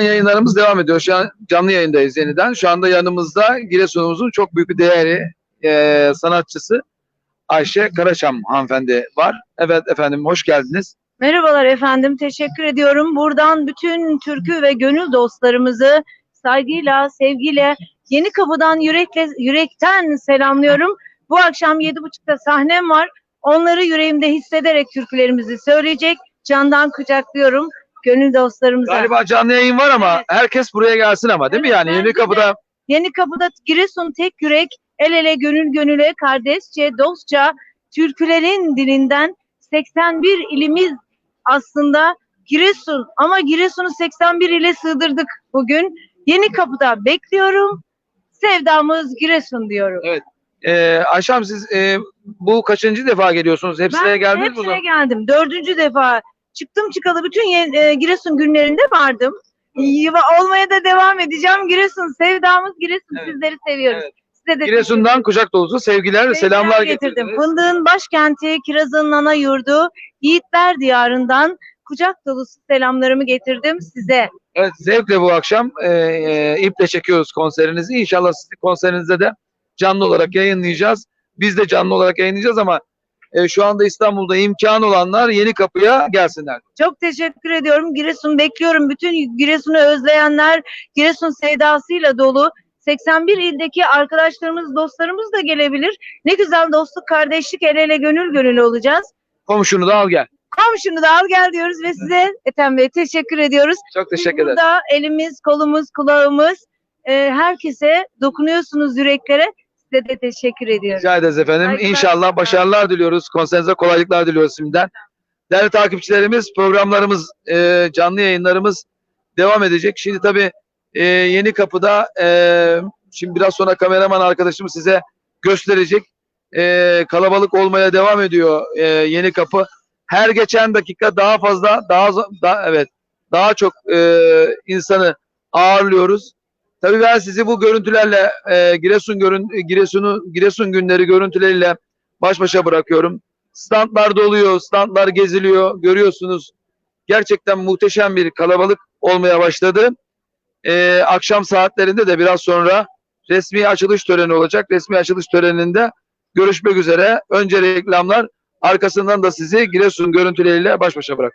Yayınlarımız devam ediyor. Şu an canlı yayındayız yeniden. Şu anda yanımızda Giresun'umuzun çok büyük bir değeri e, sanatçısı Ayşe Karaçam hanımefendi var. Evet efendim hoş geldiniz. Merhabalar efendim, teşekkür ediyorum. Buradan bütün türkü ve gönül dostlarımızı saygıyla, sevgiyle, Yeni Kapı'dan yürekle, yürekten selamlıyorum. Bu akşam yedi buçukta sahnem var. Onları yüreğimde hissederek türkülerimizi söyleyecek. Candan kucaklıyorum gönül dostlarımıza. Galiba canlı yayın var ama Evet. herkes buraya gelsin ama değil mi Evet, yani? bence Yeni de. kapıda Yeni Kapı'da Giresun tek yürek, el ele gönül gönüle, kardeşçe, dostça, türkülerin dilinden 81 ilimiz aslında Giresun. Ama Giresun'u 81 ile sığdırdık bugün. Yeni Kapı'da bekliyorum. Sevdamız Giresun diyorum. e, Ayşe Hanım siz e, bu kaçıncı defa geliyorsunuz? Hepsine geldiniz mi? hepsine geldim. Dördüncü defa çıktım çıkalı bütün e, Giresun günlerinde vardım. Yuva olmaya da devam edeceğim. Giresun sevdamız Giresun. Evet. Sizleri seviyoruz. Evet. Size de Giresun'dan kucak dolusu sevgiler ve selamlar getirdim. getirdiniz. Fındığın başkenti, kirazın ana yurdu, Yiğitler diyarından kucak dolusu selamlarımı getirdim size. Evet zevkle bu akşam e, e, iple çekiyoruz konserinizi. İnşallah sizin konserinizde de canlı olarak yayınlayacağız. Biz de canlı olarak yayınlayacağız ama e, şu anda İstanbul'da imkan olanlar yeni kapıya gelsinler. Çok teşekkür ediyorum. Giresun bekliyorum. Bütün Giresun'u özleyenler Giresun sevdasıyla dolu. 81 ildeki arkadaşlarımız, dostlarımız da gelebilir. Ne güzel dostluk, kardeşlik, el ele gönül gönül olacağız. Komşunu da al gel. Komşunu da al gel diyoruz ve size Ethem Bey teşekkür ediyoruz. Çok teşekkür ederim. Burada elimiz, kolumuz, kulağımız e, herkese dokunuyorsunuz yüreklere. Size de teşekkür ediyorum. Rica ederiz efendim. Saygılar, İnşallah başarılar diliyoruz. Konserinize kolaylıklar diliyoruz şimdiden. Değerli takipçilerimiz programlarımız, e, canlı yayınlarımız devam edecek. Şimdi tabii e, Yeni Kapı'da e, şimdi biraz sonra kameraman arkadaşım size gösterecek. E, kalabalık olmaya devam ediyor e, Yeni Kapı. Her geçen dakika daha fazla, daha daha evet, daha çok e, insanı ağırlıyoruz. Tabii ben sizi bu görüntülerle e, Giresun görün Giresun'u Giresun günleri görüntüleriyle baş başa bırakıyorum. Standlar doluyor, standlar geziliyor. Görüyorsunuz. Gerçekten muhteşem bir kalabalık olmaya başladı. E, akşam saatlerinde de biraz sonra resmi açılış töreni olacak. Resmi açılış töreninde görüşmek üzere. Önce reklamlar, arkasından da sizi Giresun görüntüleriyle baş başa bırak.